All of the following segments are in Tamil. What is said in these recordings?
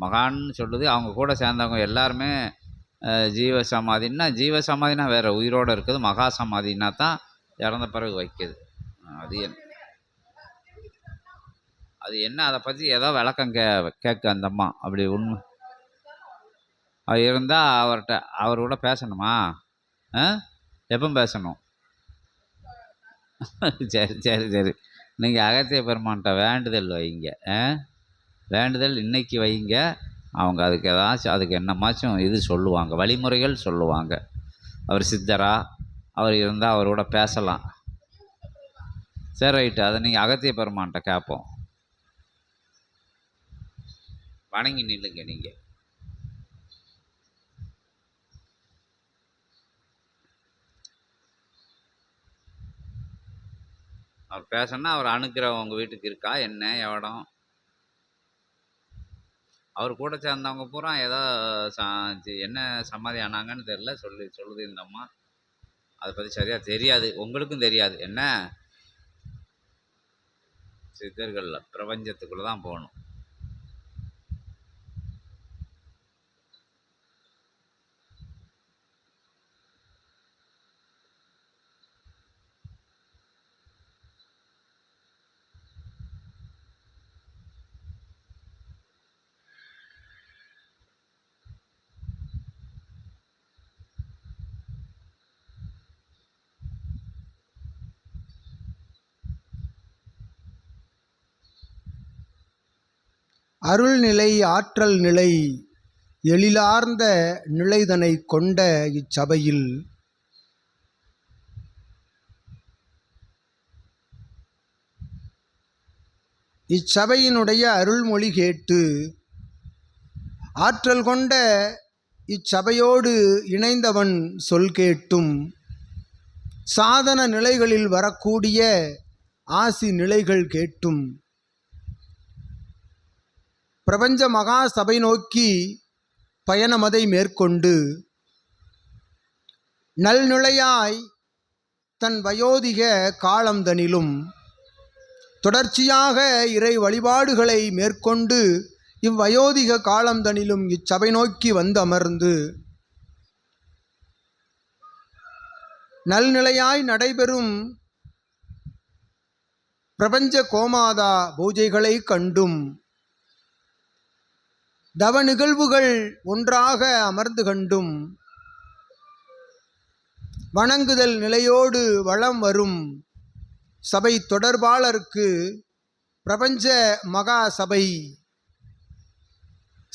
மகான்னு சொல்லுது. அவங்க கூட சேர்ந்தவங்க எல்லாருமே ஜீவ சமாதின்னா ஜீவ சமாதினா வேறு உயிரோடு இருக்குது. மகா சமாதினா தான் இறந்த பிறகு வைக்கிது. அது என்ன அது என்ன? அதை பற்றி ஏதோ விளக்கம் கே கேட்க அந்த அம்மா. அப்படி உண்மை. அது இருந்தால் அவர்கிட்ட அவர் கூட பேசணுமா? ஆ? எப்போ பேசணும். சரி சரி சரி. நீங்கள் அகத்திய பெருமான்கிட்ட வேண்டுதல் வைங்க. ஆ? வேண்டுதல் இன்னைக்கு வைங்க. அவங்க அதுக்கு ஏதாச்சும் அதுக்கு என்னமாச்சும் இது சொல்லுவாங்க. வழிமுறைகள் சொல்லுவாங்க. அவர் சித்தரா அவர் இருந்தால் அவரோட பேசலாம். சரி ரைட்டு. அதை நீங்கள் அகத்திய பெருமான்கிட்ட கேட்போம் வணங்கி நில்லுங்க நீங்கள் அவர் பேசணும்னா அவர் அனுக்கிரகம் உங்கள் வீட்டுக்கு இருக்கா? என்ன? இடம் அவர் கூட சேர்ந்தவங்க பூரா ஏதோ சா என்ன சமாதி ஆனாங்கன்னு தெரில சொல்லி சொல்லுது இந்த அம்மா. அதை பற்றி சரியாக தெரியாது. உங்களுக்கும் தெரியாது. என்ன? சித்தர்களில் பிரபஞ்சத்துக்குள்ளே தான் போகணும். அருள்நிலை ஆற்றல் நிலை எழிலார்ந்த நிலைதனை கொண்ட இச்சபையில். இச்சபையினுடைய அருள்மொழி கேட்டு ஆற்றல் கொண்ட இச்சபையோடு இணைந்தவன் சொல் கேட்டும். சாதன நிலைகளில் வரக்கூடிய ஆசி நிலைகள் கேட்டும். பிரபஞ்ச மகா சபை நோக்கி பயணமதை மேற்கொண்டு நல்நிலையாய் தன் வயோதிக காலந்தனிலும் தொடர்ச்சியாக இறை வழிபாடுகளை மேற்கொண்டு இவ்வயோதிக காலந்தனிலும் இச்சபை நோக்கி வந்து அமர்ந்து நல்நிலையாய் நடைபெறும் பிரபஞ்ச கோமாதா பூஜைகளை கண்டும் தவ நிகழ்வுகள் ஒன்றாக அமர்ந்து கண்டும். வணங்குதல் நிலையோடு வளம் வரும் சபை தொடர்பாளருக்கு பிரபஞ்ச மகா சபை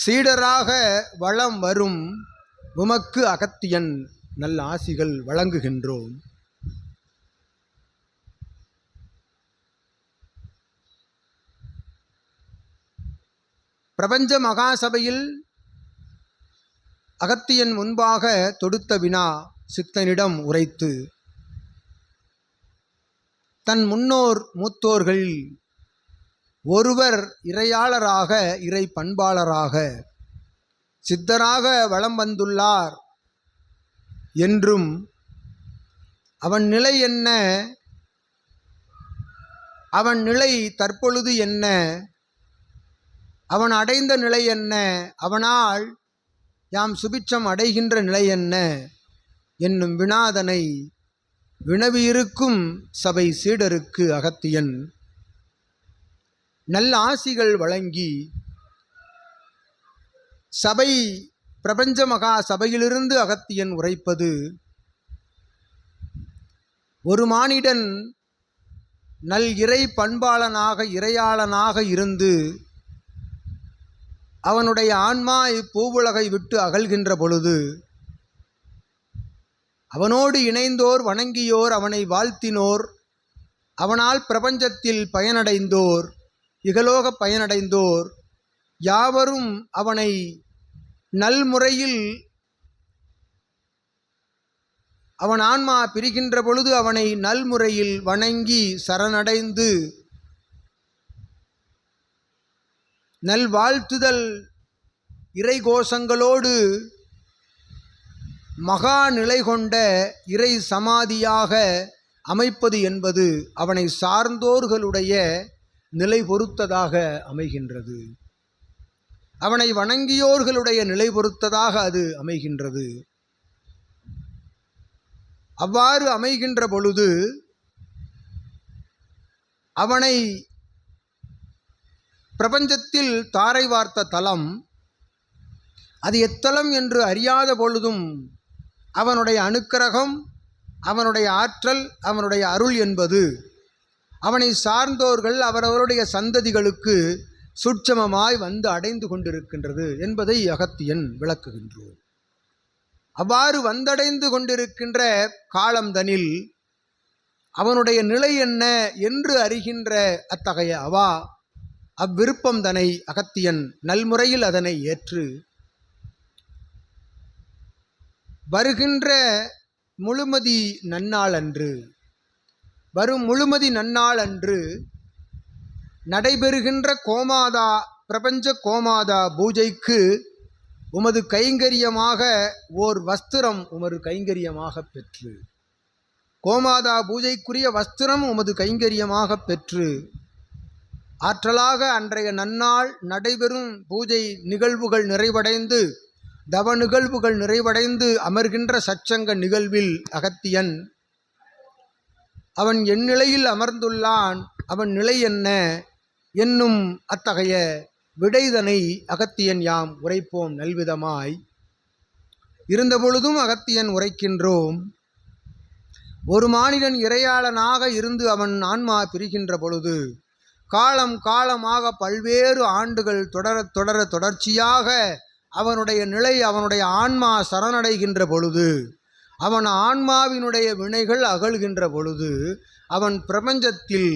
சீடராக வளம் வரும் உமக்கு அகத்தியன் நல்ல ஆசிகள் வழங்குகின்றோம். பிரபஞ்ச மகாசபையில் அகத்தியன் முன்பாக தொடுத்த வினா சித்தனிடம் உரைத்து தன் முன்னோர் மூத்தோர்கள் ஒருவர் இறையாளராக இறை பண்பாளராக சித்தராக வலம் வந்துள்ளார் என்றும் அவன் நிலை என்ன அவன் நிலை தற்பொழுது என்ன அவன் அடைந்த நிலை என்ன? அவனால் யாம் சுபிட்சம் அடைகின்ற நிலை என்ன? என்னும் வினாதனை வினவியிருக்கும் சபை சீடருக்கு அகத்தியன். நல்ல ஆசிகள் வழங்கி சபை பிரபஞ்ச மகா சபையிலிருந்து அகத்தியன் உரைப்பது. ஒரு மானிடன் நல் இறை பண்பாளனாக இறையாளனாக இருந்து அவனுடைய ஆன்மா இப்பூவுலகை விட்டு அகல்கின்ற பொழுது அவனோடு இணைந்தோர் வணங்கியோர் அவனை வாழ்த்தினோர் அவனால் பிரபஞ்சத்தில் பயனடைந்தோர் இகலோக பயனடைந்தோர் யாவரும் அவனை நல்முறையில் அவன் ஆன்மா பிரிகின்ற பொழுது அவனை நல்முறையில் வணங்கி சரணடைந்து நல்வாழ்த்துதல் இறை கோஷங்களோடு மகா நிலை கொண்ட இறை சமாதியாக அமைப்பது என்பது அவனை சார்ந்தோர்களுடைய நிலை பொறுத்ததாக அமைகின்றது. அவனை வணங்கியோர்களுடைய நிலை பொறுத்ததாக அது அமைகின்றது. அவ்வாறு அமைகின்ற பொழுது அவனை பிரபஞ்சத்தில் தாரை வார்த்த தலம் அது எத்தலம் என்று அறியாத பொழுதும் அவனுடைய அனுக்கிரகம் அவனுடைய ஆற்றல் அவனுடைய அருள் என்பது அவனை சார்ந்தோர்கள் அவரவருடைய சந்ததிகளுக்கு சுட்சமமாய் வந்து அடைந்து கொண்டிருக்கின்றது என்பதை அகத்தியன் விளக்குகின்றோம் அவ்வாறு வந்தடைந்து கொண்டிருக்கின்ற காலம்தனில் அவனுடைய நிலை என்ன என்று அறிகின்ற அத்தகைய அவா அவ்விருப்பம் தனை அகத்தியன் நல்முறையில் அதனை ஏற்று. வருகின்ற முழுமதி நன்னாள் அன்று வரும் முழுமதி நன்னாள் அன்று நடைபெறுகின்ற கோமாதா பிரபஞ்ச கோமாதா பூஜைக்கு உமது கைங்கரியமாக ஓர் வஸ்திரம் உமது கைங்கரியமாக பெற்று. கோமாதா பூஜைக்குரிய வஸ்திரம் உமது கைங்கரியமாக பெற்று. ஆற்றலாக அன்றைய நன்னாள் நடைபெறும் பூஜை நிகழ்வுகள் நிறைவடைந்து தவ நிகழ்வுகள் நிறைவடைந்து அமர்கின்ற சச்சங்க நிகழ்வில் அகத்தியன். அவன் என் நிலையில் அமர்ந்துள்ளான் அவன் நிலை என்ன? என்னும் அத்தகைய விடைதனை அகத்தியன் யாம் உரைப்போம் நல்விதமாய். இருந்தபொழுதும் அகத்தியன் உரைக்கின்றோம். ஒரு மானிடன் இறையாளனாக இருந்து அவன் ஆன்மா பிரிகின்ற பொழுது காலம் காலமாக பல்வேறு ஆண்டுகள் தொடர தொடர தொடர்ச்சியாக அவனுடைய நிலை அவனுடைய ஆன்மா சரணடைகின்ற பொழுது அவன் ஆன்மாவினுடைய வினைகள் அகழ்கின்ற பொழுது அவன் பிரபஞ்சத்தில்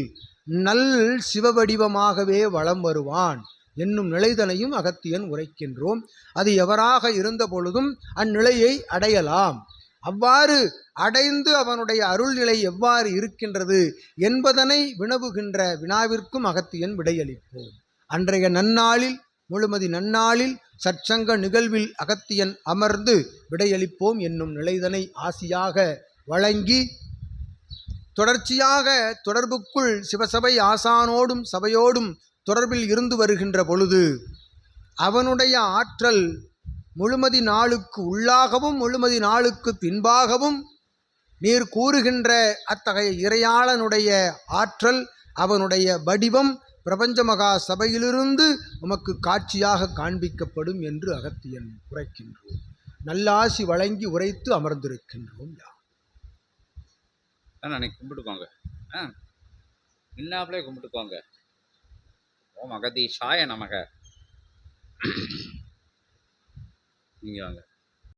நல் சிவவடிவமாகவே வலம் வருவான் என்னும் நிலைதனையும் அகத்தியன் உரைக்கின்றோம். அது எவராக இருந்த பொழுதும் அந்நிலையை அடையலாம். அவ்வாறு அடைந்து அவனுடைய அருள்நிலை எவ்வாறு இருக்கின்றது என்பதனை வினவுகின்ற வினாவிற்கும் அகத்தியன் விடையளிப்போம். அன்றைய நன்னாளில் முழுமதி நன்னாளில் சற்சங்க நிகழ்வில் அகத்தியன் அமர்ந்து விடையளிப்போம் என்னும் நிலைதனை ஆசியாக வழங்கி தொடர்ச்சியாக தொடர்புக்குள் சிவசபை ஆசானோடும் சபையோடும் தொடர்பில் இருந்து வருகின்ற பொழுது அவனுடைய ஆற்றல் முழுமதி நாளுக்கு உள்ளாகவும் முழுமதி நாளுக்கு பின்பாகவும் நீர் கூறுகின்ற அத்தகைய இறையாளனுடைய ஆற்றல் அவனுடைய வடிவம் பிரபஞ்ச மகா சபையிலிருந்து உமக்கு காட்சியாக காண்பிக்கப்படும் என்று அகத்தியன் உரைக்கின்றோம். நல்லாசி வழங்கி உரைத்து அமர்ந்திருக்கின்றோம் யாம் அன்னைக்கு கும்பிட்டுக்கோங்க. ஆ நின்னாப்புலே கும்பிட்டுக்கோங்க. ஓம் அகதீஷாய நமக. நீங்கள் வாங்க